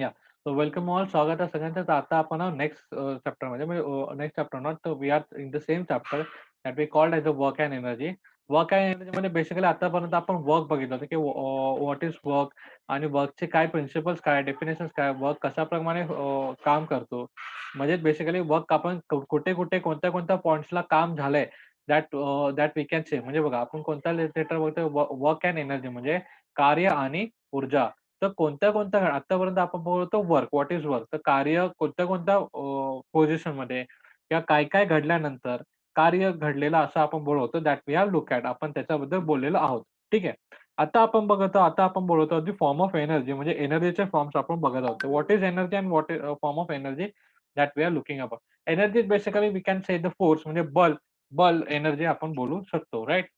या. So welcome all स्वागत आहे सगळ्यांचं. आता आपण नेक्स्ट चॅप्टरमध्ये म्हणजे next chapter not we are in the same chapter that we called as a work and energy work and energy म्हणजे बेसिकली आतापर्यंत आपण वर्क बघितलं होतं की व्हॉट इज वर्क आणि वर्कचे काय प्रिन्सिपल्स काय डेफिनेशन्स काय वर्क कशाप्रमाणे काम करतो. म्हणजे बेसिकली वर्क आपण कुठे कुठे कोणत्या कोणत्या पॉईंट्सला काम झालंय that that we can say म्हणजे बघा आपण कोणत्या लेटर बघतो वर्क अँड एनर्जी म्हणजे कार्य आणि ऊर्जा. तर कोणत्या कोणत्या आतापर्यंत आपण बोलतो वर्क व्हॉट इज वर्क तर कार्य कोणत्या कोणत्या पोझिशनमध्ये किंवा काय काय घडल्यानंतर कार्य घडलेलं असं आपण बोलवतो that we have look at आपण त्याच्याबद्दल बोललेलो आहोत. ठीक आहे? आता आपण बघतो आता आपण बोलवतो दी फॉर्म ऑफ एनर्जी म्हणजे एनर्जीचे फॉर्म्स आपण बघत आहोत. What is energy and what is form of energy that we are looking about energy basically we can say the force म्हणजे बल बल एनर्जी आपण बोलू शकतो right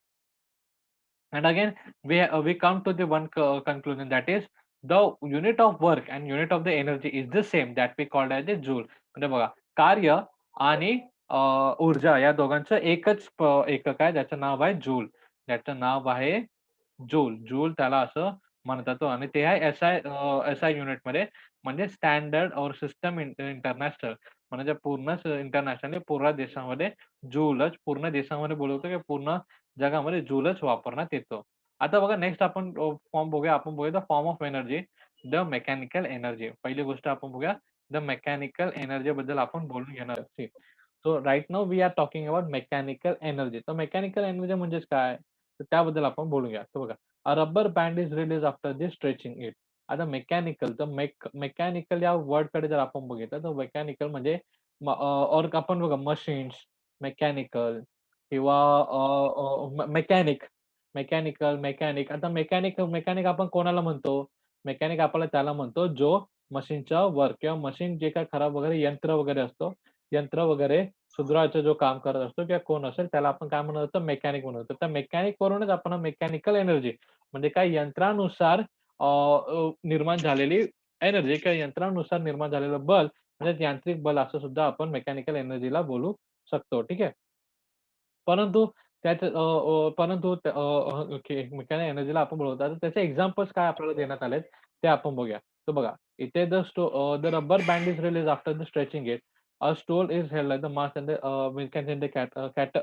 and again we we come to the one conclusion that is the unit the unit of work and unit of the energy is the same that we called as joule. म्हणजे बघा कार्य आणि ऊर्जा या दोघांचं एकच एकक आहे ज्याचं नाव आहे जूल ज्याचं नाव आहे जूल जूल त्याला असं म्हणतात आणि ते आहे एस आय एस आय युनिटमध्ये म्हणजे स्टँडर्ड और सिस्टम इंटरनॅशनल म्हणजे पूर्ण इंटरनॅशनल पूर्ण देशामध्ये जूलच पूर्ण देशामध्ये बोलवतो की पूर्ण जगामध्ये जूलच वापरण्यात येतो. आता बघा नेक्स्ट आपण फॉर्म बघूया. आपण बघूया the form of energy, the mechanical energy. पहिली गोष्ट आपण बघूया द मेकॅनिकल एनर्जी बद्दल आपण बोलून घेणार so right now we are talking about mechanical energy. तर मेकॅनिकल एनर्जी म्हणजेच काय? तर त्याबद्दल आपण बोलूया. तर बघा a rubber band is release after the stretching it. आता मेकॅनिकल तर मेक मेकॅनिकल या वर्डकडे जर आपण बघितलं तर मेकॅनिकल म्हणजे और आपण बघा मशीन्स, मेकॅनिकल किंवा मेकॅनिक, मेकॅनिकल, मेकॅनिक. आता मेकॅनिक मेकॅनिक आपण कोणाला म्हणतो? मेकॅनिक आपल्याला त्याला म्हणतो जो मशीनचा वर्क किंवा मशीन जे काही खराब वगैरे यंत्र वगैरे असतो, यंत्र वगैरे सुधारायचं जो काम करत असतो किंवा कोण असेल त्याला आपण काय म्हणत असतो? मेकॅनिक म्हणत असतो. तर मेकॅनिक वरूनच आपण मेकॅनिकल एनर्जी म्हणजे काय यंत्रानुसार अ, अ, निर्माण झालेली एनर्जी किंवा यंत्रानुसार निर्माण झालेलं बल म्हणजे यांत्रिक बल असं सुद्धा आपण मेकॅनिकल एनर्जीला बोलू शकतो. ठीक आहे. परंतु त्यात अ, अ, परंतु त्या- अ, अ, ओके मेकॅनिकल एनर्जीला आपण बोलवतो. तर त्याचे एक्झाम्पल्स काय आपल्याला देण्यात आलेत ते आपण बघूया. तर बघा इथे the stone uh, the rubber band is release after the stretching it. A stone is held like the mass and the uh, we can say the cat uh, cat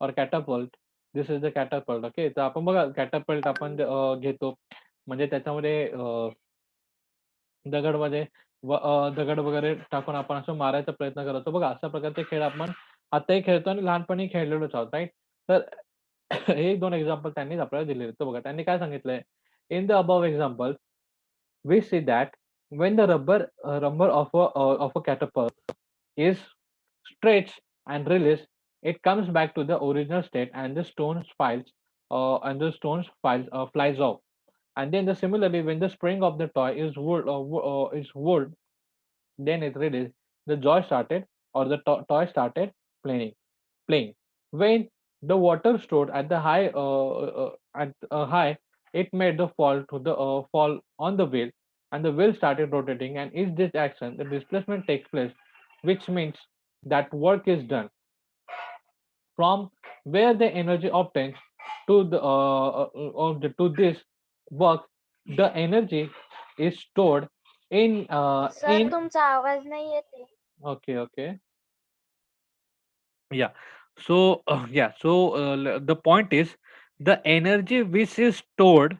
or catapult. This is the catapult. Okay. तर आपण बघा कॅटापल्ट आपण अ, घेतो. म्हणजे त्याच्यामध्ये अ, दगडमध्ये व अ, दगड वगैरे टाकून आपण असं मारायचा प्रयत्न करतो. बघा अशा प्रकारचे खेळ आपण आताही खेळतो आणि लहानपणी खेळलेलोच आहोत, राइट? तर हे 2 एक्झाम्पल त्यांनीच आपल्याला दिलेले आहेत. तर बघा त्यांनी काय सांगितलंय, "in the above example, we see that when the rubber uh, rubber of a uh, of a catapult is stretched and released, it comes back to the original state and the stone files uh, and the stones files uh, flies off. And then the similarly, when the spring of the toy is wood uh, wo- uh, is wood, then it released. The joy started or the to- toy started playing. Playing. When the water stored at the high uh, uh, at uh, high, it made the fall to the uh, fall on the wheel, and the wheel started rotating. And each this action, the displacement takes place, which means that work is done from where the energy obtains to the uh, uh, of the, to this work the energy is stored in uh, sir in तुमचा आवाज नाही येत आहे. okay okay yeah so uh, yeah so uh, l- the point is the energy which is stored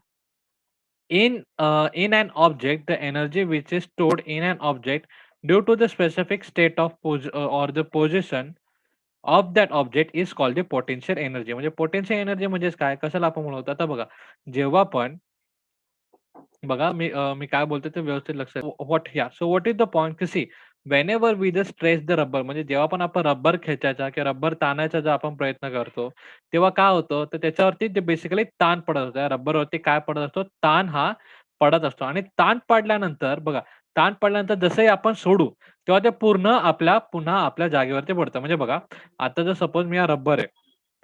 in uh, in an object the energy which is stored in an object due to the specific state of pos- uh, or the position of that object is called the potential energy म्हणजे potential energy म्हणजेच काय कशाला आपण म्हणतो आता बघा जेव्हा पण बघा मी अ, मी काय बोलतोय ते व्यवस्थित लक्षात व्हॉट या so what is the point see whenever we the stress the rubber म्हणजे जेव्हा पण आपण रबर खेचायचा किंवा रबर ताणायचा जो आपण प्रयत्न करतो तेव्हा काय होतं? तर त्याच्यावरती ते बेसिकली ताण पडत असतो. या रबरवरती काय पडत असतो? ताण हा पडत असतो. आणि ताण पडल्यानंतर बघा ताण पडल्यानंतर जसंही आपण सोडू तेव्हा ते पूर्ण आपल्या पुन्हा आपल्या जागेवरती पडतं. म्हणजे बघा आता जर सपोज मी हा रबर आहे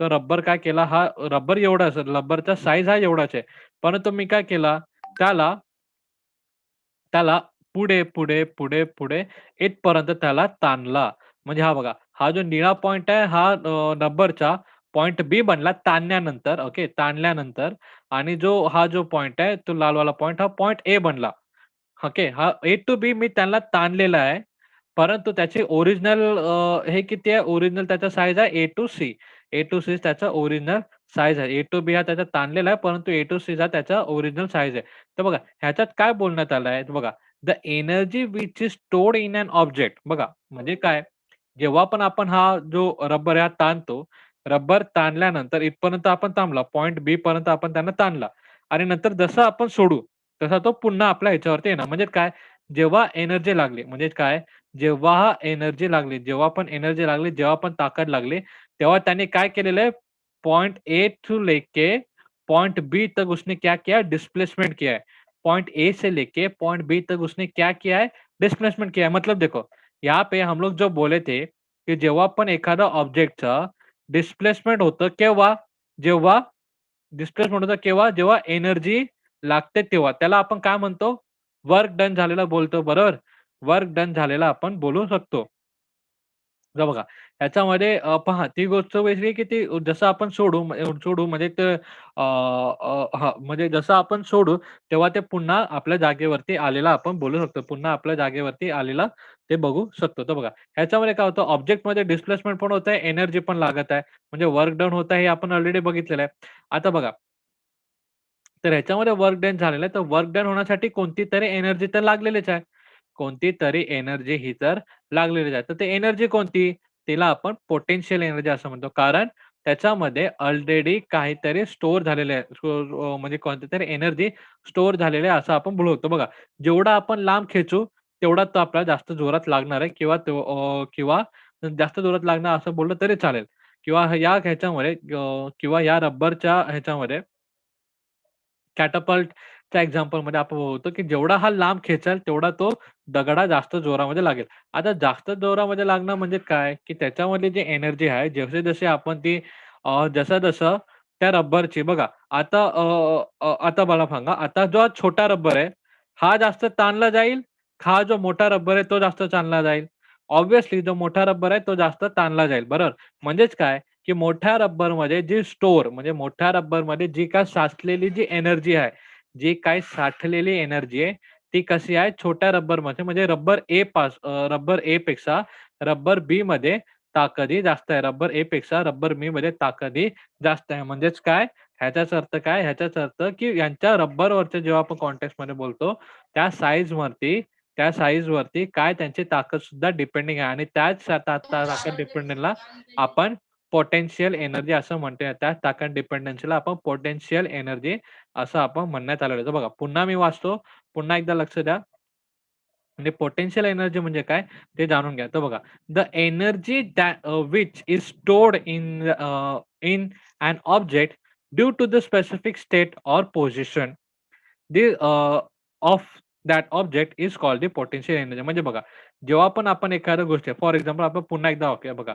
तर रबर काय केला? हा रबर एवढा असेल रबरचा साईज हा एवढाच आहे. परंतु मी काय केला? त्याला त्याला पुढे, पुढे, पुढे, पुढे इथपर्यंत त्याला ताणला. म्हणजे हा बघा, हा जो निळा पॉइंट आहे हा अ, रबरचा पॉइंट बी बनला ताणल्यानंतर ओके, ताणल्यानंतर आणि जो हा जो पॉइंट आहे तो लालवाला पॉइंट हा पॉइंट ए बनला. ओके. हा ए टू बी मी त्यांना ताणलेला आहे. परंतु त्याची ओरिजिनल अ, हे किती आहे? ओरिजिनल त्याचा साईज आहे A to C. A to C त्याचा ओरिजिनल साईज आहे. ए टू बी हा त्याचा ताणलेला आहे, परंतु ए टू सी हा त्याचा ओरिजिनल साईज आहे. तर बघा ह्याच्यात काय बोलण्यात आलं आहे? बघा, the energy which is stored in an object बघा, म्हणजे काय? जेव्हा पण आपण हा जो रबर हा ताणतो, रबर ताणल्यानंतर इथपर्यंत आपण थांबला. पॉइंट बी पर्यंत आपण त्यांना ताणला आणि नंतर जसं आपण सोडू, तसा तो पुन्हा आपल्या ह्याच्यावरती येणार. म्हणजे काय? जेव्हा एनर्जी लागली म्हणजे काय? जेव्हा एनर्जी लागली, जेव्हा पण एनर्जी लागली, जेव्हा पण ताकद लागली, तेव्हा त्याने काय केलेलं आहे? पॉइंट ए टू लेके पॉइंट बी तक उसने क्या किया? डिस्प्लेसमेंट किया है. पॉइंट ए से लेके पॉइंट बी तक उसने क्या किया है? डिस्प्लेसमेंट किया है. मतलब देखो, यहाँ पे हम लोग जो बोले थे, की जेव्हा पण एखादा ऑब्जेक्टचं डिस्प्लेसमेंट होतं केव्हा? जेव्हा डिस्प्लेसमेंट होतं केव्हा? जेव्हा एनर्जी लागते तेव्हा. त्याला आपण काय म्हणतो? वर्क डन झालेला बोलतो, बरोबर? वर्क डन झालेला आपण बोलू शकतो. जा बघा, ह्याच्यामध्ये अ, पहा ती गोष्ट वेगळी आहे, की ती जसं आपण सोडू सोडू म्हणजे ते अ, अ, हां, म्हणजे जसं आपण सोडू, तेव्हा ते पुन्हा आपल्या जागेवरती आलेलं आपण बोलू शकतो. पुन्हा आपल्या जागेवरती आलेला ते बघू शकतो. तर बघा, ह्याच्यामध्ये काय होतं ऑब्जेक्टमध्ये डिस्प्लेसमेंट पण होत आहे, एनर्जी पण लागत आहे. म्हणजे वर्क डन होत आहे हे आपण ऑलरेडी बघितलेलं आहे. आता बघा तर ह्याच्यामध्ये वर्क डन झालेलं आहे. तर वर्क डन होण्यासाठी कोणती तरी एनर्जी तर लागलेलीच आहे. कोणती तरी एनर्जी ही तर लागलेली आहे. तर ते एनर्जी कोणती? तिला आपण पोटेन्शियल एनर्जी असं म्हणतो. कारण त्याच्यामध्ये ऑलरेडी काहीतरी स्टोअर झालेले म्हणजे कोणती तरी एनर्जी स्टोअर झालेली आहे असं आपण बोलवतो बघा, जेवढा आपण लांब खेचू, तेवढा तो आपल्याला जास्त जोरात लागणार आहे किंवा तो किंवा जास्त जोरात लागणार असं बोललं तरी चालेल. किंवा या ह्याच्यामध्ये किंवा या रबरच्या ह्याच्यामध्ये त्या एक्झाम्पलमध्ये आपण बघतो, की जेवढा हा लांब खेचाल तेवढा तो दगडा जास्त जोरामध्ये लागेल. आता जास्त जोरामध्ये लागणं म्हणजे काय? की त्याच्यामध्ये जी एनर्जी आहे, जसे-जसे आपण ती जसं-जसं त्या रबरची बघा, आता आता मला सांगा, आता जो छोटा रबर आहे, हा जास्त ताणला जाईल, हा जो मोठा रबर आहे, तो जास्त ताणला जाईल. ऑब्विसली जो मोठा रबर आहे, तो जास्त ताणला जाईल, बरोबर. म्हणजेच काय? की मोठ्या रबरमध्ये जी स्टोर म्हणजे मोठ्या रबरमध्ये जी काय साचलेली जी एनर्जी आहे, जी काय साठलेली एनर्जी आहे, ती कशी आहे? छोट्या रबरमध्ये म्हणजे रबर ए पास रबर ए पेक्षा रबर बी मध्ये ताकदी जास्त आहे. रबर ए पेक्षा रबर बी मध्ये ताकदी जास्त आहे. म्हणजेच काय? ह्याचाच अर्थ काय? ह्याचाच अर्थ, की यांच्या रबरवरच्या जेव्हा आपण कॉन्टेक्स्टमध्ये बोलतो, त्या साईज वरती त्या साइझवरती काय त्यांची ताकद सुद्धा डिपेंडिंग आहे आणि त्याच ता ताकद डिपेंडंटला आपण पोटेन्शियल एनर्जी असं म्हणतो. त्या ताकद डिपेंडन्सीला आपण पोटेन्शियल एनर्जी असं आपण म्हणण्यात आलेलं होतं तर बघा, पुन्हा मी वाचतो. पुन्हा एकदा लक्ष द्या. म्हणजे पोटेन्शियल एनर्जी म्हणजे काय? ते जाणून घ्या. तर बघा, the energy which is stored in in and object due to the specific state or position uh, of that object is called the potential energy. म्हणजे बघा, जेव्हा पण आपण एखाद्या गोष्टी फॉर एक्झाम्पल आपण पुन्हा एकदा ओके बघा.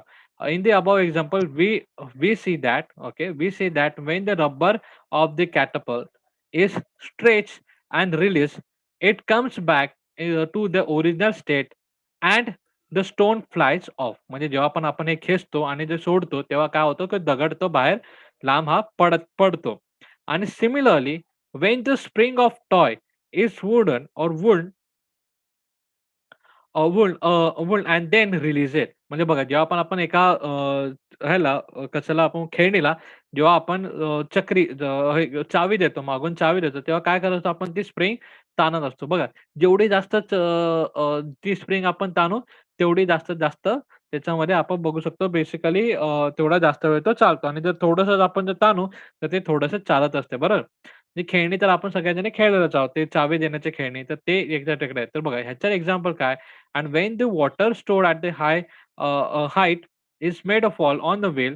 In the above example we we see that okay, we see that when the rubber of the catapult is stretched and released, it comes back uh, to the original state and the stone flies off. म्हणजे जेव्हा पण आपण हे खेचतो आणि जे सोडतो, तेव्हा काय होतं, की दगड तो बाहेर लांब हा पडत पडतो. आणि similarly when the spring of toy is wooden or wood uh, wool wool and then release it. म्हणजे बघा, जेव्हा आपण आपण एका अ, ह्याला अ, कशाला आपण खेळणीला जेव्हा आपण अ, चक्री ज हे चावी देतो, मागून चावी देतो, तेव्हा काय करत असतो आपण ती स्प्रिंग ताणत असतो. बघा, जेवढी जास्त च अ, ती स्प्रिंग आपण ताणू, तेवढी जास्तीत जास्त त्याच्यामध्ये आपण बघू शकतो बेसिकली तेवढा जास्त वेळ तो चालतो आणि जर थोडंसं आपण जर ताणू, तर ते थोडंसं चालत असते, बरोबर? जे खेळणी तर आपण सगळ्याजणी खेळलेलोच आहोत. ते चावी देण्याचे खेळणी, तर ते एक्झॅक्टली आहे. तर बघा, ह्याचं एक्झाम्पल काय? And when the water store at the high height is made is made on the wheel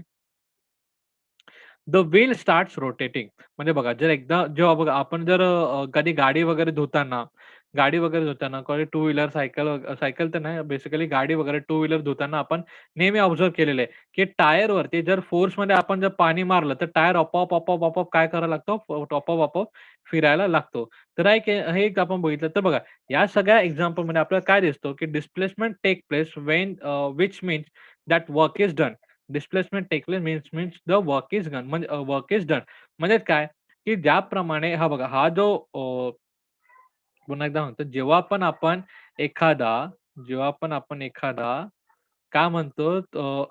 the wheel starts rotating. म्हणजे बघा, जर एकदा जेव्हा बघा आपण जर अ, कधी गाडी वगैरे धुताना, गाडी वगैरे धुताना college two wheeler, cycle cycle तर नाही बेसिकली गाडी वगैरे टू व्हीलर धुताना आपण नेहमी ऑब्झर्व केलेलं आहे, की टायरवरती जर फोर्समध्ये आपण जर पाणी मारलं, तर टायर आपोआप, आपोआप, आपोआप काय करायला लागतो? आपोआप, आपोआप फिरायला लागतो. तर हे एक हे एक आपण बघितलं. तर बघा, या सगळ्या एक्झाम्पलमध्ये आपल्याला काय दिसतो, की displacement take place when which means that work is done. Displacement take place means means the work is done म्हणजे वर्क इज डन. म्हणजे काय, की ज्याप्रमाणे हा बघा, हा जो पुन्हा एकदा म्हणतो, जेव्हा पण आपण एखादा जेव्हा पण आपण एखादा काय म्हणतो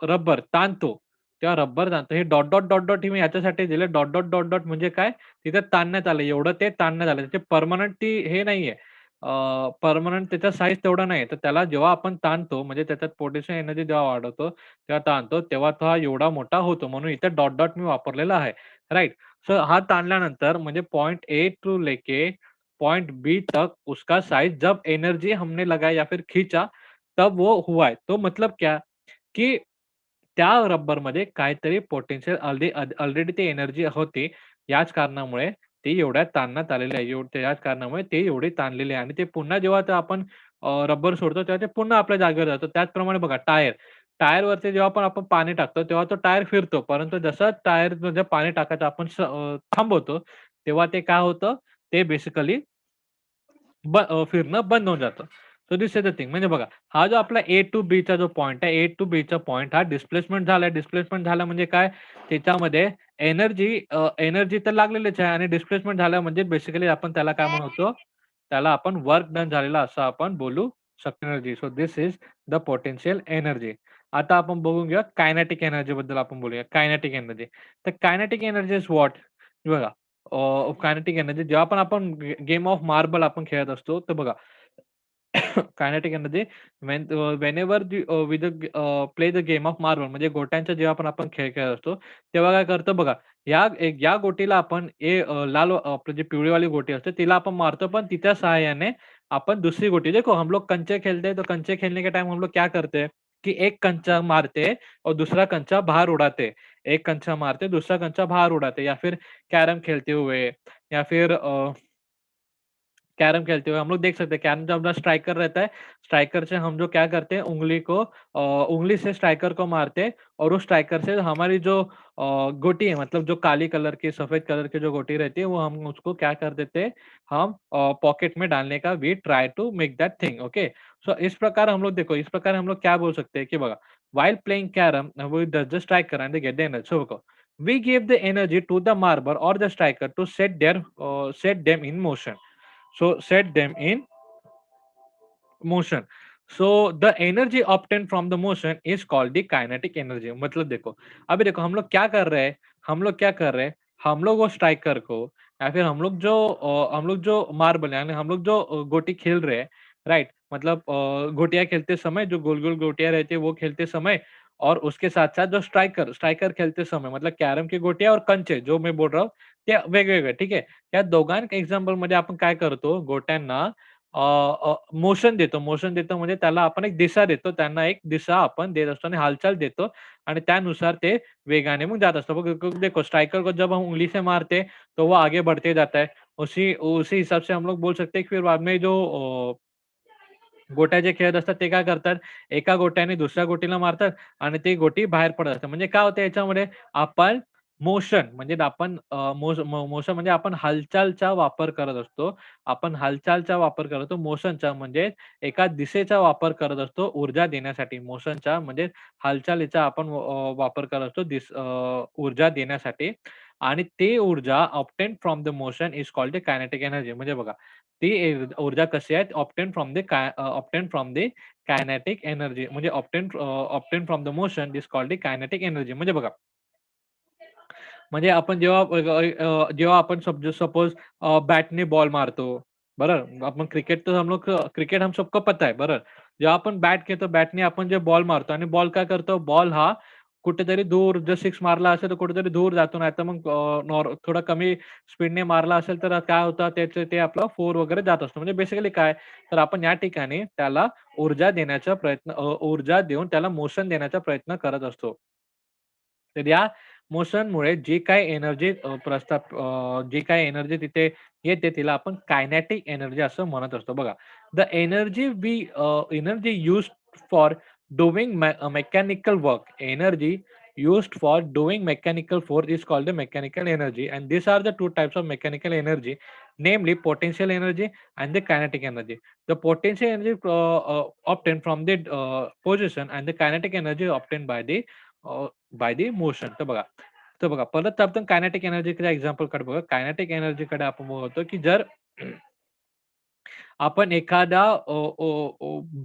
रबर ताणतो, तेव्हा रबर ताणतो. हे डॉट, डॉट, डॉट, डॉट हे मी याच्यासाठी दिले डॉट, डॉट, डॉट, डॉट म्हणजे काय? तिथे ताणण्यात आलं. एवढं ते ताणण्यात आलं. त्याचे परमनंट ती हे नाहीये. परमनंट त्याचा साईज तेवढा नाही. तर त्याला जेव्हा आपण ताणतो म्हणजे त्याच्यात पोटेन्शियल एनर्जी जेव्हा वाढवतो, तेव्हा ताणतो, तेव्हा तो हा एवढा मोठा होतो. म्हणून इथे डॉट, डॉट मी वापरलेला आहे. राईट सो हा ताणल्यानंतर म्हणजे पॉईंट ए टू लेके पॉइंट बी तक उसका साइज जब एनर्जी हमने लगाया या फिर खींचा, तब वो हुआ है. तो मतलब क्या? की त्या रबरमध्ये काहीतरी पोटेन्शियल ऑलरेडी ऑलरेडी ती एनर्जी होती. याच कारणामुळे ते एवढ्या ताणण्यात आलेले आहे. याच कारणामुळे ते एवढे ताणलेले आहे आणि ते पुन्हा जेव्हा आपण रबर सोडतो, तेव्हा ते पुन्हा आपल्या जागेवर जातो त्याचप्रमाणे बघा टायर. टायरवरती जेव्हा पण आपण पाणी टाकतो, तेव्हा तो टायर फिरतो. परंतु जसं टायरमध्ये पाणी टाकायचं आपण थांबवतो, तेव्हा ते काय होतं? ते बेसिकली ब फिरणं बंद होऊन जातं. So this is the thing. म्हणजे बघा, हा जो आपला ए टू बीचा जो पॉइंट आहे, ए टू बीचा पॉइंट हा डिस्प्लेसमेंट झाला डिस्प्लेसमेंट झाला म्हणजे काय? त्याच्यामध्ये एनर्जी अ, एनर्जी तर लागलेलीच आहे आणि डिस्प्लेसमेंट झालं म्हणजे बेसिकली आपण त्याला काय म्हणतो? त्याला आपण वर्क डन झालेला असं आपण बोलू शकतो energy. So this is the potential energy. आता आपण बघून घेऊया कायनेटिक एनर्जी बद्दल आपण बोलूया. Kinetic energy. तर कायनेटिक एनर्जी इज व्हॉट? बघा कायनेटिक एनर्जी जेव्हा पण आपण गेम ऑफ मार्बल आपण खेळत असतो, तर बघा kinetic energy whenever with play the game of marble म्हणजे गोट्यांचा जेव्हा पण आपण खेळ खेळत असतो, तेव्हा काय करतो बघा, या या गोटीला आपण ए लाल अ, आपली जी पिवळीवाली गोटी असते, तिला आपण मारतो, पण तिच्या सहाय्याने आपण दुसरी गोटी देखो हम लोग कंचे खेलते तो कंचे खेलने के टाइम हम लोग क्या करते की कि एक कंचा मारते और दूसरा कंचा बाहर उड़ाते. एक कंचा मारते, दूसरा कंचा बाहर उड़ाते या फिर कैरम खेलते हुए या फिर कैरम खेलते हुए हम लोग देख सकते हैं कैरम जब अपना स्ट्राइकर रहता है, स्ट्राइकर से हम जो क्या करते हैं उँगली को उँगली से स्ट्राइकर को मारते हैं और उस स्ट्राइकर से हमारी जो गोटी है मतलब जो काली कलर की, सफ़ेद कलर की जो गोटी रहती है वो हम उसको क्या कर देते हैं, हम पॉकेट में डालने का we try to make that thing okay. So इस प्रकार हम लोग देखो इस प्रकार हम लोग क्या बोल सकते हैं कि बघा while playing carrom with the the striker and they get the energy. So बघा we give the energy to the marble or the striker to set their uh, set. So, set them in motion. So, the energy obtained from the motion is called the kinetic energy. मतलब देखो, अभी देखो, हम लोग क्या कर रहे हैं हम लोग क्या कर रहे हैं हम लोग वो स्ट्राइकर को या फिर हम लोग जो हम लोग जो मार्बल यानी हम लोग जो गोटी खेल रहे हैं राइट मतलब गोटियाँ खेलते समय, जो गोल गोल गोटियाँ रहती है, वो खेलते समय और उसके साथ साथ जो स्ट्राइकर स्ट्राइकर खेलते समय मतलब कॅरम की गोटिया और कंचे, जो मी बोल रहा हूँ ते वेगवेगळे ठीक आहे या दोघांक एक्झाम्पलमध्ये आपण काय करतो गोट्यांना मोशन देतो. मोशन देतो म्हणजे त्याला आपण एक दिशा देतो. त्यांना एक दिशा आपण देत असतो आणि हालचाल देतो आणि त्यानुसार ते वेगाने मग जात असतो. देखो स्ट्राइकर को जब हम उंगली से मारते, तो वो आगे बढ़ते जाता है. उसी उसी हिसाब से हम लोग बोल सकते हैं कि फिर बाद में जो अ, गोट्या जे खेळत असतात ते काय करतात, एका गोट्याने दुसऱ्या गोटीला मारतात आणि ती गोटी बाहेर पडत असते. म्हणजे काय होतं याच्यामध्ये आपण मोशन म्हणजे आपण मोशन म्हणजे आपण हालचालचा वापर करत असतो. आपण हालचालचा वापर करतो. मोशनचा म्हणजे एका दिशेचा वापर करत असतो ऊर्जा देण्यासाठी. मोशनचा म्हणजे हालचालीचा आपण वापर करत असतो दिस ऊर्जा देण्यासाठी आणि ती ऊर्जा obtain from the motion is called the kinetic energy. म्हणजे बघा, ती ऊर्जा कशी आहे ऑप्टेन फ्रॉम द काय फ्रॉम द कायनेटिक एनर्जी म्हणजे obtain obtain from the motion is called the kinetic energy. म्हणजे बघा म्हणजे आपण जेव्हा जेव्हा आपण सपोज बॅटने बॉल मारतो, बरोबर? आपण क्रिकेट तर हम लोग क्रिकेट हम सबको पता है, बरं जेव्हा आपण बॅट घेतो, बॅटने आपण जे बॉल मारतो आणि बॉल काय करतो, बॉल हा कुठेतरी दूर जर सिक्स मारला असेल, तर कुठेतरी दूर जातो. नाही तर मग अ, थोडा कमी स्पीडने मारला असेल, तर काय होतं त्याचे ते आपलं फोर वगैरे जात असतो. म्हणजे बेसिकली काय, तर आपण या ठिकाणी त्याला ऊर्जा देण्याचा प्रयत्न ऊर्जा देऊन त्याला मोशन देण्याचा प्रयत्न करत असतो. तर या मोशनमुळे जी काही एनर्जी अ, प्रस्ताप अ, जी काही एनर्जी तिथे येते तिला आपण कायनेटिक एनर्जी असं म्हणत असतो बघा. The energy we energy used for doing mechanical work energy used for doing mechanical force is called the mechanical energy and these are the two types of mechanical energy namely potential energy and the kinetic energy the potential energy uh, uh, obtained from the uh, position and the kinetic energy obtained by the by the motion तर बघा तर बघा परत आपण kinetic एनर्जीकडे एक्झाम्पलकडे बघा kinetic energy कडे आपण बघतो की जर आपण एखादा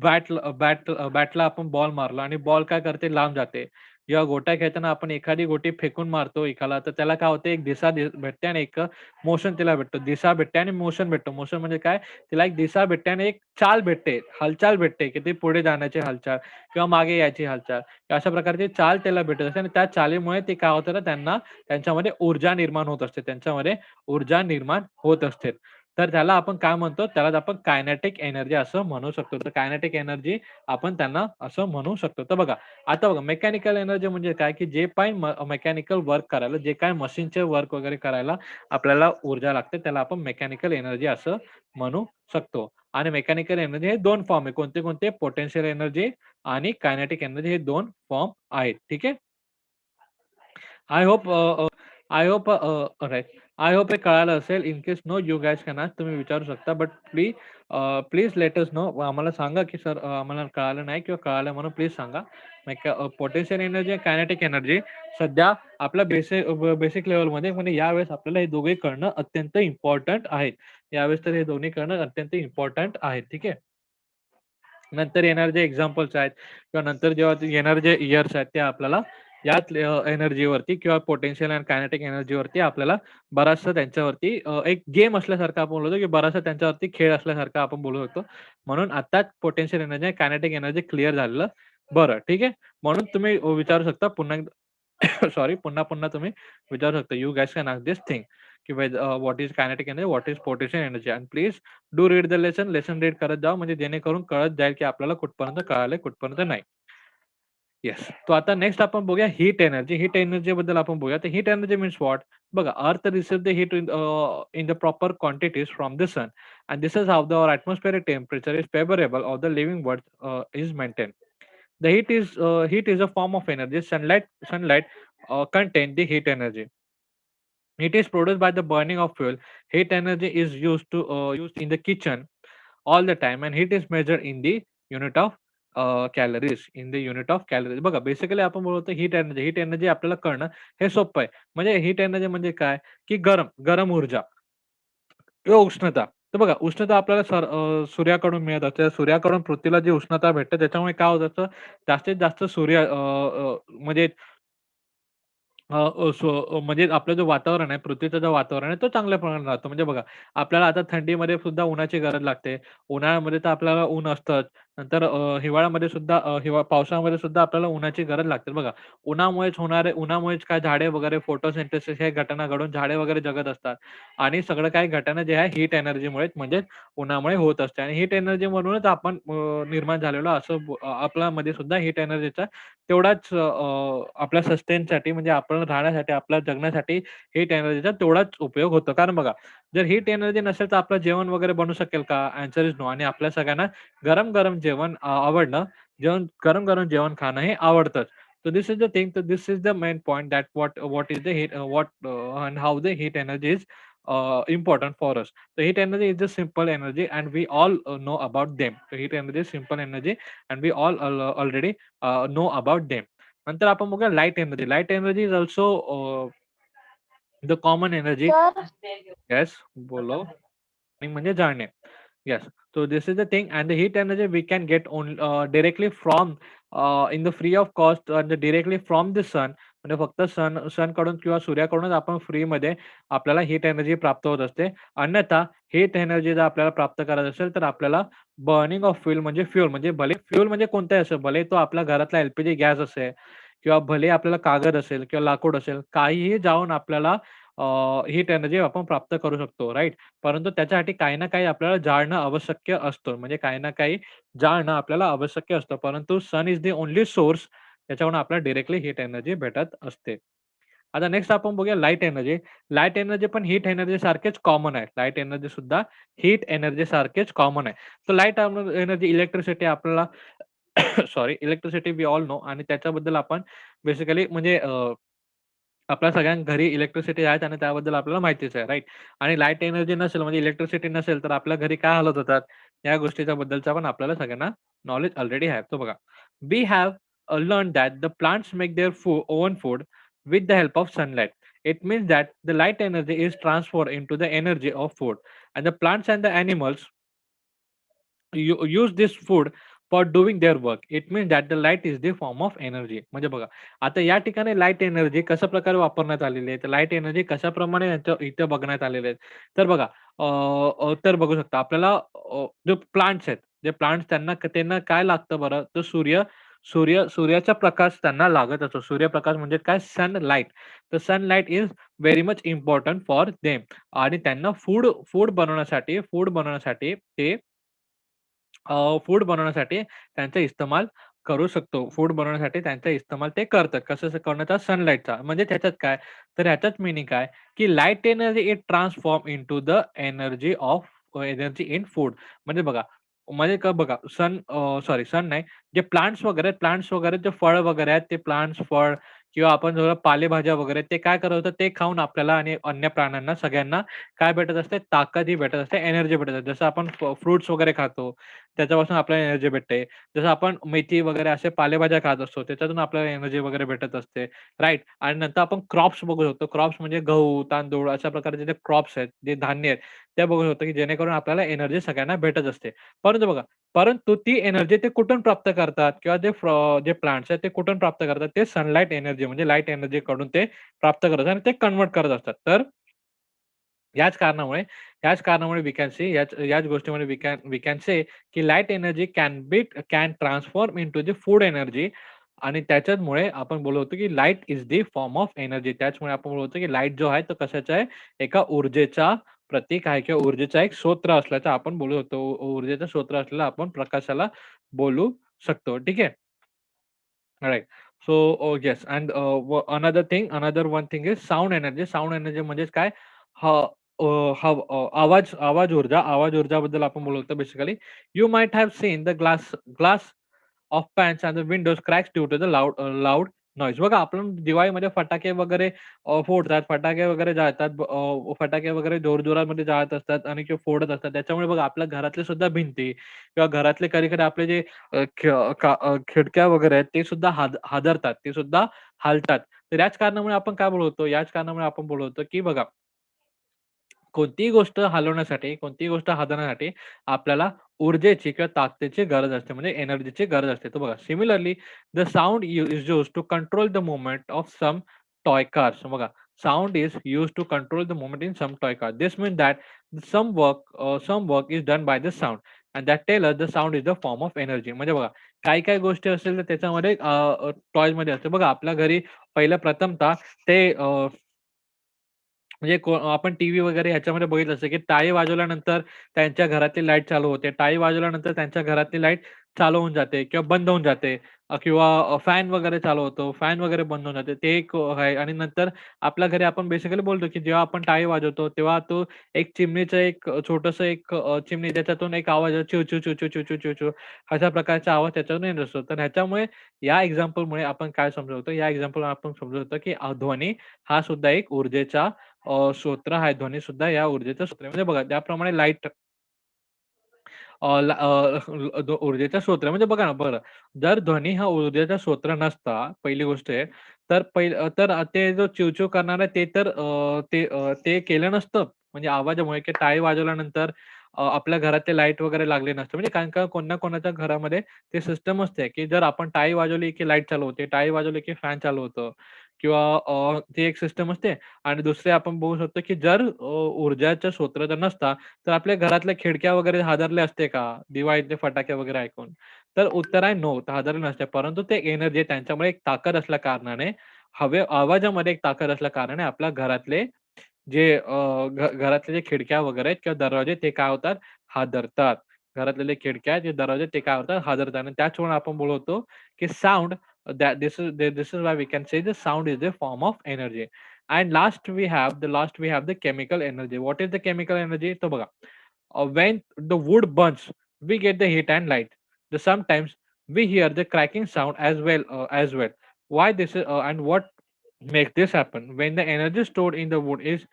बॅट बॅट बॅटला आपण बॉल मारला आणि बॉल काय करते? लांब जाते. किंवा गोट्या खेळताना आपण एखादी गोटी फेकून मारतो एकाला, तर त्याला काय होते एक दिशा भेटते आणि एक मोशन तिला भेटतो. दिशा भेटते आणि मोशन भेटतो. मोशन म्हणजे काय? तिला एक दिशा भेटते आणि एक चाल भेटते, हालचाल भेटते, की ती पुढे जाण्याची हालचाल किंवा मागे यायची हालचाल. अशा प्रकारची चाल त्याला भेटत असते आणि त्या चालीमुळे ते काय होतं ना त्यांना त्यांच्यामध्ये ऊर्जा निर्माण होत असते. त्यांच्यामध्ये ऊर्जा निर्माण होत असते. तर त्याला आपण काय म्हणतो? त्याला आपण कायनेटिक एनर्जी असं म्हणू शकतो. तर कायनेटिक एनर्जी आपण त्यांना असं म्हणू शकतो. तर बघा, आता बघा मेकॅनिकल एनर्जी म्हणजे काय? की जे काही मेकॅनिकल वर्क करायला, जे काय मशीनचे वर्क वगैरे करायला आपल्याला ऊर्जा लागते, त्याला आपण मेकॅनिकल एनर्जी असं म्हणू शकतो. आणि मेकॅनिकल एनर्जी हे दोन फॉर्म आहे. कोणते-कोणते? पोटेन्शियल एनर्जी आणि कायनेटिक एनर्जी हे दोन फॉर्म आहेत. ठीक आहे. I hope I hope right I hope हे कळालं असेल. In case no you guys can आज तुम्ही विचारू शकता. But please please let's know. आम्हाला सांगा, की सर uh, आम्हाला कळालं नाही किंवा कळालं म्हणून प्लीज सांगा. पोटेन्शियल एनर्जी कायनेटिक एनर्जी सध्या आपल्या बेसिक बेसिक लेवलमध्ये म्हणजे यावेळेस आपल्याला हे दोघे कळणं अत्यंत इम्पॉर्टंट आहे. यावेळेस तर हे दोन्ही कळणं अत्यंत इम्पॉर्टंट आहे. ठीक आहे. नंतर येणारे जे एक्झाम्पल्स आहेत किंवा नंतर जेव्हा येणारे जे इयर्स आहेत ते आपल्याला याच एनर्जीवरती किंवा पोटेन्शियल अँड कायनेटिक एनर्जीवरती आपल्याला बराचसा त्यांच्यावरती एक गेम असल्यासारखं आपण बोलतो, की बराचसा त्यांच्यावरती खेळ असल्यासारखा आपण बोलू शकतो. म्हणून आता potential energy kinetic energy clear झालेलं बरं. ठीक आहे. म्हणून तुम्ही विचारू शकता पुन्हा सॉरी पुन्हा-पुन्हा तुम्ही विचारू शकता. You guys can ask this thing की what is kinetic energy, what is potential energy and please do read the lesson. Lesson read करत जावा म्हणजे जेणेकरून कळत जाईल, की आपल्याला कुठपर्यंत कळालंय, कुठपर्यंत नाही. येस. तो आता नेक्स्ट आपण बघूया हीट एनर्जी. हीट एनर्जी बद्दल आपण बघूया. तर हीट एनर्जी मीन्स व्हॉट? बघा earth receive the heat in in the proper quantities from the sun and this is how the our atmospheric temperature is favourable of the living world is maintain. The heat is uh, heat is a form of energy. Sunlight sunlight uh, contain the heat energy. It is produced by the burning of fuel. Heat energy is used to uh, used in the kitchen all the time, and heat is measured in the unit of calories in the unit of calories. बघा basically आपण बोलतो heat energy. Heat energy आपल्याला कळणं हे सोपं आहे. म्हणजे heat energy म्हणजे काय? की गरम, गरम ऊर्जा किंवा उष्णता. तर बघा उष्णता आपल्याला सूर्याकडून मिळत असते. सूर्याकडून पृथ्वीला जी उष्णता भेटते त्याच्यामुळे काय होत असतं, जास्तीत जास्त सूर्य म्हणजे म्हणजे आपलं जो वातावरण आहे, पृथ्वीचं जो वातावरण आहे, तो चांगल्या प्रमाणात राहतो. म्हणजे बघा, आपल्याला आता थंडीमध्ये सुद्धा उन्हाची गरज लागते. उन्हाळ्यामध्ये तर आपल्याला ऊन असतंच. नंतर हिवाळ्यामध्ये सुद्धा हिवा पावसाळ्यामध्ये सुद्धा आपल्याला उन्हाची गरज लागते. बघा, उन्हामुळेच होणारे उन्हामुळेच काय झाडे वगैरे फोटोसिंथेसिस हे घटना घडून झाडे वगैरे जगत असतात. आणि सगळं काही घटना जे आहे हीट एनर्जीमुळे म्हणजे उन्हामुळे होत असते आणि हीट एनर्जी म्हणूनच आपण निर्माण झालेलो असं आपल्यामध्ये सुद्धा हीट एनर्जीचा तेवढाच आपल्या सस्टेनसाठी म्हणजे आपण राहण्यासाठी, आपल्या जगण्यासाठी हीट एनर्जीचा तेवढाच उपयोग होतो. कारण बघा, जर हीट एनर्जी नसेल तर आपलं जेवण वगैरे बनू शकेल का? Answer is no. आणि आपल्या सगळ्यांना गरम-गरम जेवण आवडणं जेवण गरम गरम जेवण खाणं हे आवडतं. So this is the thing this is the main point that what what is the heat what and how the heat energy is important for us so heat energy is the simple energy and we all know about them heat energy is simple energy and we all already know about them नंतर आपण बघूया light energy light energy is also the common energy yes बोलो. म्हणजे जाणे Yes. So this is the thing and the heat energy we can get on uh, directly from uh, in the free of cost uh, and directly from the sun म्हणजे फक्त सन सनकडून किंवा सूर्याकडूनच आपण फ्रीमध्ये आपल्याला heat energy प्राप्त होत असते. अन्यथा हीट एनर्जी जर आपल्याला प्राप्त करायचं असेल तर आपल्याला बर्निंग ऑफ फ्युल म्हणजे फ्यूल म्हणजे भले फ्यूल म्हणजे कोणताही असेल, भले तो आपल्या घरातला एलपीजी गॅस असेल किंवा भले आपल्याला कागद असेल किंवा लाकूड असेल, काहीही जाऊन आपल्याला हीट एनर्जी आपण प्राप्त करू शकतो, राईट परंतु त्याच्यासाठी काही ना काही आपल्याला जाळणं आवश्यक असतं. म्हणजे काही ना काही जाळणं आपल्याला आवश्यक असतं. परंतु sun is the only source त्याच्यावरून आपल्याला डिरेक्टली हीट एनर्जी भेटत असते. आता नेक्स्ट आपण बघूया लाइट एनर्जी. लाइट एनर्जी पण हीट एनर्जी सारखेच कॉमन आहे. लाइट एनर्जी सुद्धा हीट एनर्जी सारखेच कॉमन आहे. तर लाइट एनर्जी इलेक्ट्रिसिटी आपल्याला sorry electricity we all know आणि त्याच्याबद्दल आपण बेसिकली म्हणजे आपल्या सगळ्यांना घरी इलेक्ट्रिसिटी आहेत आणि त्याबद्दल आपल्याला माहितीच आहे, राईट आणि लाइट एनर्जी नसेल म्हणजे इलेक्ट्रिसिटी नसेल तर आपल्या घरी काय हालत होतात? या गोष्टीच्या बद्दलचा पण आपल्याला सगळ्यांना नॉलेज ऑलरेडी आहे. तो बघा. We have learn that the plants make their food own food with the help of sunlight. It means that the light energy is transform into the energy of food and the plants and the animals use this food for doing their work. It means that the light is the form of energy. म्हणजे बघा, आता या ठिकाणी light energy कशा प्रकारे वापरण्यात आलेली आहे. तर लाइट एनर्जी कशाप्रमाणे याचं इथे बघण्यात आलेले आहेत. तर बघा तर बघू शकता आपल्याला जे प्लांट्स आहेत, जे प्लांट्स त्यांना त्यांना काय लागतं बरं? तर सूर्य सूर्य सूर्याचा प्रकाश त्यांना लागत असतो. सूर्यप्रकाश म्हणजे काय? सनलाईट. तर sunlight is very much important for them आणि त्यांना फूड फूड बनवण्यासाठी फूड बनवण्यासाठी ते अ, फूड बनवण्यासाठी त्यांचा इस्तेमाल करू शकतो. फूड बनवण्यासाठी त्यांचा इस्तेमाल ते करतात. कसं करण्याचा सनलाईटचा. म्हणजे त्याच्यात काय? तर ह्याच्यात मिनिंग काय? की light energy it transform into the energy of energy in food. म्हणजे बघा, म्हणजे का बघा सन सॉरी सन नाही, जे प्लांट्स वगैरे प्लांट्स वगैरे जे फळ वगैरे आहेत, ते प्लांट्स, फळ किंवा आपण जर पालेभाज्या वगैरे ते काय करत होतं, ते खाऊन आपल्याला आणि अन्य प्राण्यांना सगळ्यांना काय भेटत असते? ताकदही भेटत असते, एनर्जी भेटत असते. जसं आपण फ्रुट्स वगैरे खातो, त्याच्यापासून आपल्याला एनर्जी भेटते. जसं आपण मेथी वगैरे असे पालेभाज्या खात असतो, त्याच्यातून आपल्याला एनर्जी वगैरे भेटत असते, राइट? आणि नंतर आपण क्रॉप्स बघू शकतो. क्रॉप्स म्हणजे गहू, तांदूळ अशा प्रकारचे जे क्रॉप्स आहेत, जे धान्य आहेत, ते बघू शकतो, की जेणेकरून आपल्याला एनर्जी सगळ्यांना भेटत असते. परंतु बघा, परंतु ती एनर्जी ते कुठून प्राप्त करतात? किंवा जे फ्रॉ जे प्लांट्स आहेत, ते कुठून प्राप्त करतात? ते सनलाईट एनर्जी म्हणजे लाइट एनर्जीकडून ते प्राप्त करतात आणि ते कन्व्हर्ट करत असतात. तर याच कारणामुळे याच कारणामुळे वी कॅन सी याच याच गोष्टीमुळे we can we can say की light energy can be can transform into the food energy आणि त्याच्यामुळे आपण बोललो होतो की light is the form of energy. त्याचमुळे आपण बोलत होतो की लाइट जो आहे तो कशाचा आहे? एका ऊर्जेचा प्रतीक आहे किंवा ऊर्जेचा एक स्रोत असल्याचा आपण बोलू शकतो. ऊर्जेचा स्रोत असलेला आपण प्रकाशाला बोलू शकतो. ठीक आहे? Right so yes and another thing another one thing is sound energy. Sound energy म्हणजेच काय? ह आवाज आवाज ऊर्जा. आवाज ऊर्जाबद्दल आपण बोलतो basically. You might have seen the glass glass of pans and the windows cracks due to the loud loud noise. बघा आपण दिवाळीमध्ये फटाके वगैरे फोडतात. फटाके वगैरे जाळतात. फटाके वगैरे जोरजोरामध्ये जाळत असतात आणि किंवा फोडत असतात. त्याच्यामुळे बघा आपल्या घरातले सुद्धा भिंती किंवा घरातले कधी-कधी आपले जे खिडक्या वगैरे आहेत ते सुद्धा हाद हादरतात. ते सुद्धा हालतात. तर याच कारणामुळे आपण काय बोलवतो याच कारणामुळे आपण बोलवतो की बघा कोणतीही गोष्ट हलवण्यासाठी, कोणतीही गोष्ट हालवण्यासाठी आपल्याला ऊर्जेची किंवा ताकदीची गरज असते, म्हणजे एनर्जीची गरज असते. तर बघा similarly the sound is use to control the movement of some toy cars. बघा sound is use to control the movement in some toy car. This mean that some work some work is done by the sound and that tells the sound is the form of energy. म्हणजे बघा काही-काही गोष्टी असतील तर त्याच्यामध्ये टॉयजमध्ये असते. बघा आपल्या घरी पहिलं प्रथमतः ते म्हणजे को आपण टीव्ही वगैरे ह्याच्यामध्ये बघितलं असतं, की टाळी वाजवल्यानंतर त्यांच्या घरातली लाइट चालू होते. टाळी वाजवल्यानंतर त्यांच्या घरातली लाइट चालू होऊन जाते किंवा बंद होऊन जाते अ, किंवा अ, फॅन वगैरे चालू होतो. फॅन वगैरे बंद होऊन जाते. ते एक आहे आणि नंतर आपल्या घरी आपण बेसिकली बोलतो, की जेव्हा आपण टाळी वाजवतो, तेव्हा तो एक चिमणीचं एक अ, छोटंसं एक अ, चिमणी त्याच्यातून एक आवाज येतो चिव, चिव, चिव, चिव, चिव, चिव, चिव अशा प्रकारचा आवाज त्याच्यातून येत असतो. तर ह्याच्यामुळे या एक्झाम्पलमुळे आपण काय समजवतो, या एक्झाम्पल आपण समजवतो, की अ, ध्वनी हा सुद्धा एक ऊर्जेचा स्रोत्र आहे. ध्वनी सुद्धा या ऊर्जेचा स्रोत म्हणजे बघा त्याप्रमाणे लाइट ऊर्जेचा स्रोत म्हणजे बघा ना, बरं जर ध्वनी हा ऊर्जेचा स्रोत नसता, पहिली गोष्ट आहे, तर पहिल तर ते जो चिवचिव करणारं ते तर ते ते केलं नसतं. म्हणजे आवाजामुळे की टाळी वाजवल्यानंतर आपल्या घरात ते लाइट वगैरे लागले नसते. म्हणजे कारण का कोण ना कोणाच्या घरामध्ये ते सिस्टम असते, की जर आपण टाळी वाजवली की लाइट चालू होते, टाळी वाजवली की फॅन चालू होतं किंवा अ, ती एक सिस्टम असते आणि दुसरे आपण बघू शकतो, की जर अ, ऊर्जाचा स्रोत जर नसता, तर आपल्या घरातल्या खिडक्या वगैरे हादरल्या असते का? दिवाळीतले फटाके वगैरे ऐकून? तर उत्तर आहे नो, हादरले नसते. परंतु ते एनर्जी त्यांच्यामुळे एक ताकद असल्या कारणाने, हवे आवाजामध्ये एक ताकद असल्या कारणाने आपल्या घरातले जे अ, घ घरातले जे खिडक्या वगैरे आहेत किंवा दरवाजे ते काय होतात? हादरतात. घरातले जे खिडक्या आहेत, जे दरवाजे ते काय होतात? हादरतात आणि त्याचमुळे आपण बोलवतो की sound Uh, that this is this is why we can say the sound is a form of energy. And last we have the last we have the chemical energy. What is the chemical energy? So uh, when the wood burns we get the heat and light. The sometimes we hear the cracking sound as well uh, as well. Why this is uh, and what make this happen? When the energy stored in the wood is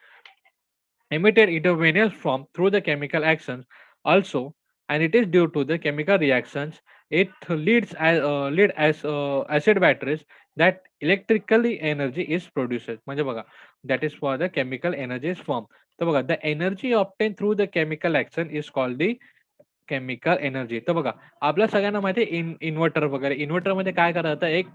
emitted intravenous from through the chemical actions also and it is due to the chemical reactions it leads as uh, lead as uh, acid batteries that electrically energy is produced म्हणजे बघा that is for the chemical energy is formed तर बघा the energy obtained through the chemical action is called the chemical energy. तर बघा, आपल्या सगळ्यांना माहिती आहे इन इन्व्हर्टर वगैरे. इन्व्हर्टरमध्ये काय करायचं जातं, एक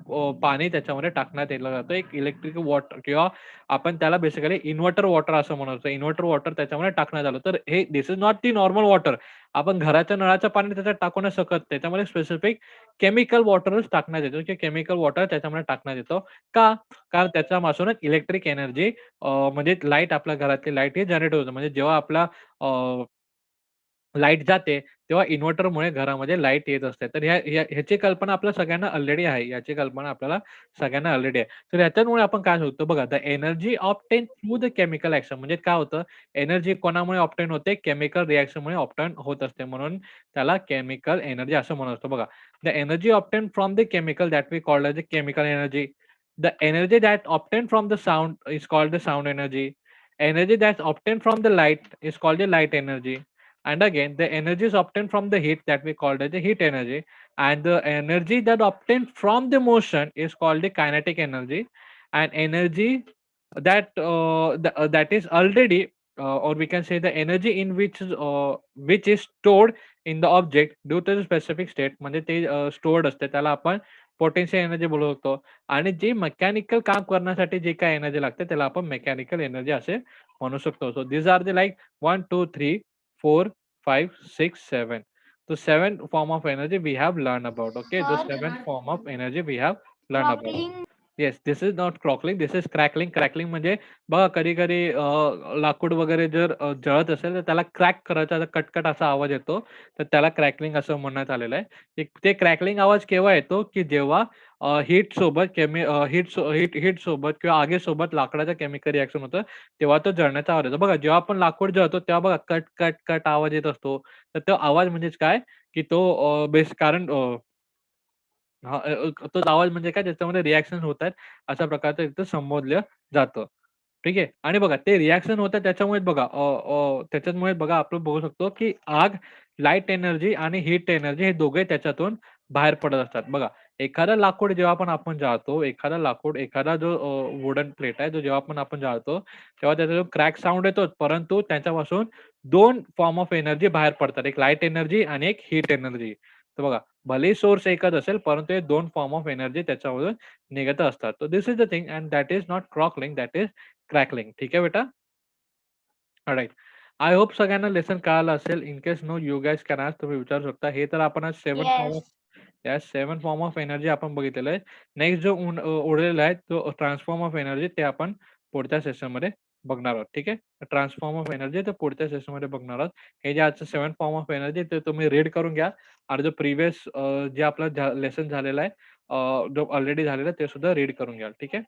पाणी त्याच्यामध्ये टाकण्यात दिलं जातं. एक इलेक्ट्रिक वॉटर किंवा आपण त्याला बेसिकली इन्व्हर्टर वॉटर असं म्हणतो. इन्व्हर्टर वॉटर त्याच्यामध्ये टाकण्यात आलं. तर हे this is not the normal water. आपण घराच्या नळाचं पाणी त्याच्यात टाकू नाही शकत. त्याच्यामध्ये स्पेसिफिक केमिकल वॉटरच टाकण्यात येतो किंवा केमिकल वॉटर त्याच्यामध्ये टाकण्यात येतो. का? कारण त्याच्यापासूनच इलेक्ट्रिक एनर्जी म्हणजे लाइट आपल्या घरातली लाइट ही जनरेट होतं म्हणजे जेव्हा आपला लाइट जाते, तेव्हा इन्व्हर्टरमुळे घरामध्ये लाइट येत असते. तर ह्या ह्या ह्याची कल्पना आपल्या सगळ्यांना ऑलरेडी आहे. याची कल्पना आपल्याला सगळ्यांना ऑलरेडी आहे. तर ह्याच्यामुळे आपण काय होतं बघा, the energy obtain through the chemical action म्हणजे काय होतं, एनर्जी कोणामुळे ऑब्टेन होते? केमिकल रिएक्शनमुळे ऑब्टेन होत असते. म्हणून त्याला केमिकल एनर्जी असं म्हणत असतो बघा. The energy obtain from the chemical that we called the a chemical energy. The energy that obtain from the sound is called the sound energy. Energy that obtain from the light is called the light energy. And again, the energy is obtained from the heat that we called as the heat energy, and the energy that obtained from the motion is called the kinetic energy, and energy that uh, th- uh, that is already uh, or we can say the energy in which is, uh, which is stored in the object due to the specific state म्हणजे ते stored असते त्याला आपण potential energy बोलू शकतो आणि जी mechanical काम करण्यासाठी जी काय एनर्जी लागते त्याला आपण मेकॅनिकल एनर्जी असे म्हणू शकतो so this are the like one two three four, five, six, seven. The seven form of energy we have learned about. Okay, the Sir, seven form of energy we have learned about. Yes, this is not crockling, this is crackling. Crackling म्हणजे बघा कधी-कधी अ, लाकूड वगैरे जर जळत असेल, तर त्याला क्रॅक करायचा कटकट असा आवाज येतो. तर त्याला क्रॅकलिंग असं म्हणण्यात आलेलं आहे. ते क्रॅकलिंग आवाज केव्हा येतो, की जेव्हा हीट सोबत केमी हीट हीट हीट सोबत किंवा आगीसोबत लाकडाचं केमिकल रिॲक्शन होतं, तेव्हा तो जळण्याचा आवाज येतो. बघा जेव्हा आपण लाकूड जळतो, तेव्हा बघा कट, कट, कट आवाज येत असतो. तर तो आवाज म्हणजेच काय, की तो बेस कारण तो आवाज म्हणजे काय त्याच्यामध्ये होत आहेत अशा प्रकारचं तिथं संबोधलं जातं. ठीक आहे. आणि बघा ते रिॲक्शन होतं त्याच्यामुळे बघा त्याच्यामुळे बघा आपण बघू शकतो, की आग, लाइट एनर्जी आणि हीट एनर्जी हे दोघे त्याच्यातून बाहेर पडत असतात. बघा एखादं लाकूड जेव्हा पण आपण जाळतो, एखादा लाकूड, एखादा जो वुडन प्लेट आहे, तो जेव्हा पण आपण जाळतो, तेव्हा त्याचा जो क्रॅक साउंड येतोच, परंतु त्याच्यापासून 2 फॉर्म ऑफ एनर्जी बाहेर पडतात. एक लाइट एनर्जी आणि एक हीट एनर्जी. तर बघा भलेही सोर्स एकच असेल, परंतु हे 2 फॉर्म ऑफ एनर्जी त्याच्यामधून निघत असतात. So this is the thing and that is not crockling, that is crackling. ठीक आहे बेटा? ऑलराइट. आय होप सगळ्यांना लेसन कळालं असेल. In case no you guys can ask तुम्ही विचारू शकता. हे तर आपण आज 7 form of yes 7 form of energy आपण बघितलेलं आहे. नेक्स्ट जो उन अ, उरलेला आहे तो ट्रान्सफॉर्म ऑफ एनर्जी ते आपण पुढच्या सेशनमध्ये बघणार आहोत. ठीक आहे. ट्रान्सफॉर्म ऑफ एनर्जी ते पुढच्या सेशनमध्ये बघणार आहोत. हे जे आजचं सेवन फॉर्म ऑफ एनर्जी ते तुम्ही रीड करून घ्या आणि जो प्रिव्हियस जे आपलं लेसन झालेला आहे अ, जो ऑलरेडी झालेला आहे ते सुद्धा रीड करून घ्याल. ठीक आहे.